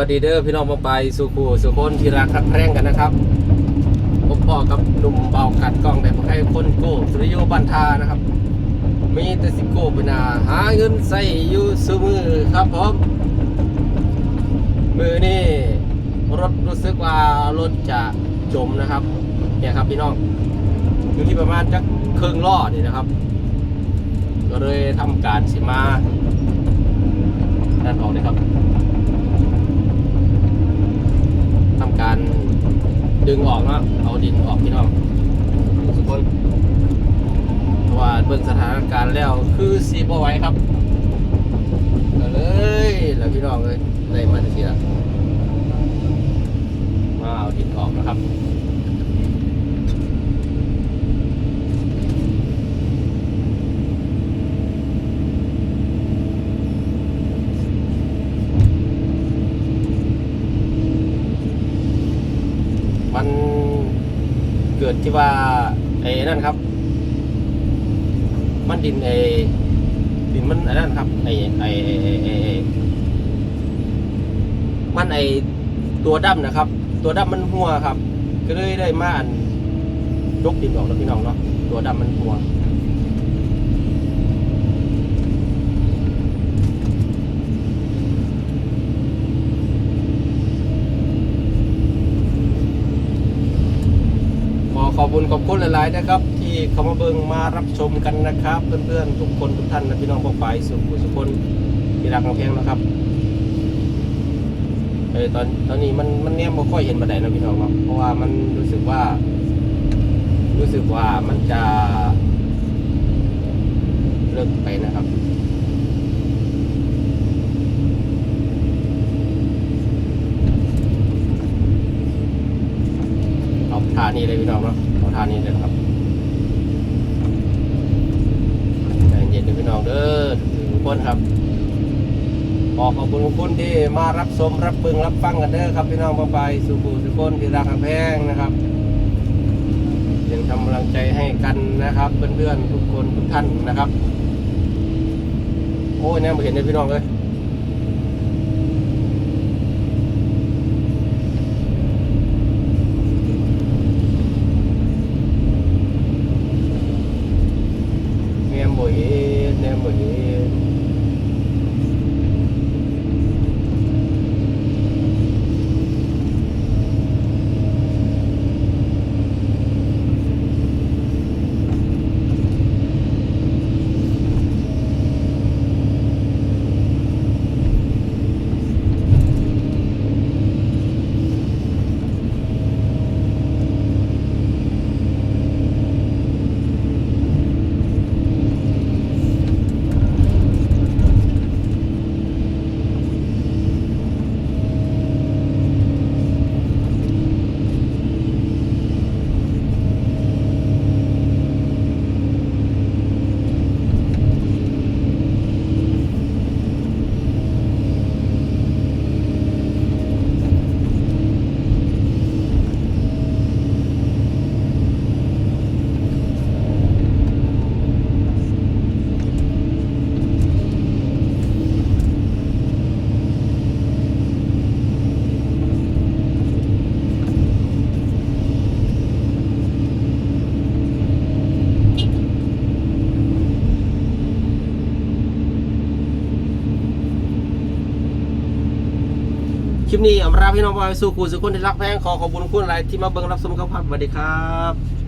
วัสดีเด้อพี่น้องมาไปสุขูสุคนที่รักคักแพร่งกันนะครับพบพ่อกับหนุ่มเบากัดกล้องแต่พวกให้คนโก้สุริโยบันทานะครับมีแต่สิโก้ไปนาหาเงินใส่อยู่สมือครับผมมือนี่รถรู้สึกว่ารถจะจมนะครับเนี่ยครับพี่น้องอยู่ที่ประมาณจักครึ่งล้อนี่นะครับ ก็เลยทำการสิมาด้านออกเลยครับ ทำการ ดึงออกเนาะเอาดินออกพี่น้องทุกคนเพราะว่าเบิ่งสถานการณ์แล้วคือซีบ่ไหว้ครับก็เลยแล้วพี่น้องเลยได้มาทีละมาเอาดินออกนะครับ มันเกิดที่ว่าไอ้นั่นครับ มันดินไอ้ดินมันไอ้นั่นครับไอ้ไอ้ไอ้ไอ้ไอ้ไอ้มันไอ้ตัวดำนะครับ ตัวดำมันหัวครับ ก็เลยได้มาอันยกดินออกแล้วพี่น้องเนาะตัวดำมันหัว ขอบคุณขอบคุณหลายๆนะครับ ที่เข้ามาเบิงมารับชมกันนะครับ เพื่อนๆทุกคนทุกท่านนะพี่น้องพวกไปสุขสุขคนที่รักของเพียงนะครับเออตอนตอนนี้มันมันเนี่ยไม่ค่อยเห็นบันไดนะพี่น้องครับเพราะว่ามันรู้สึกว่า รู้สึกว่ามันจะเลิกไปนะครับ เอา ทานี้เลยพี่น้องเนาะเอาทานี้เลยนะครับใจเย็นเด้อพี่น้องเด้อทุกคนครับขอขอบคุณทุกคนที่มารับชมรับเบิงรับฟังกันเด้อครับพี่น้องมาไปสู่ผู้ทุกคนที่รักแพงนะครับยังทำกำลังใจให้กันนะครับเพื่อนๆทุกคนทุกท่านนะครับ โอ้ยเนี่ยมาเห็นเลยพี่น้องเลย แง่บ่เห็นแง่บ่เห็น คลิปนี้อำลาพี่น้องไปสู่คุณสุคนที่รักแพงขอขอบคุณคุณหลายที่มาเบิ่งรับชมครับสวัสดีครับ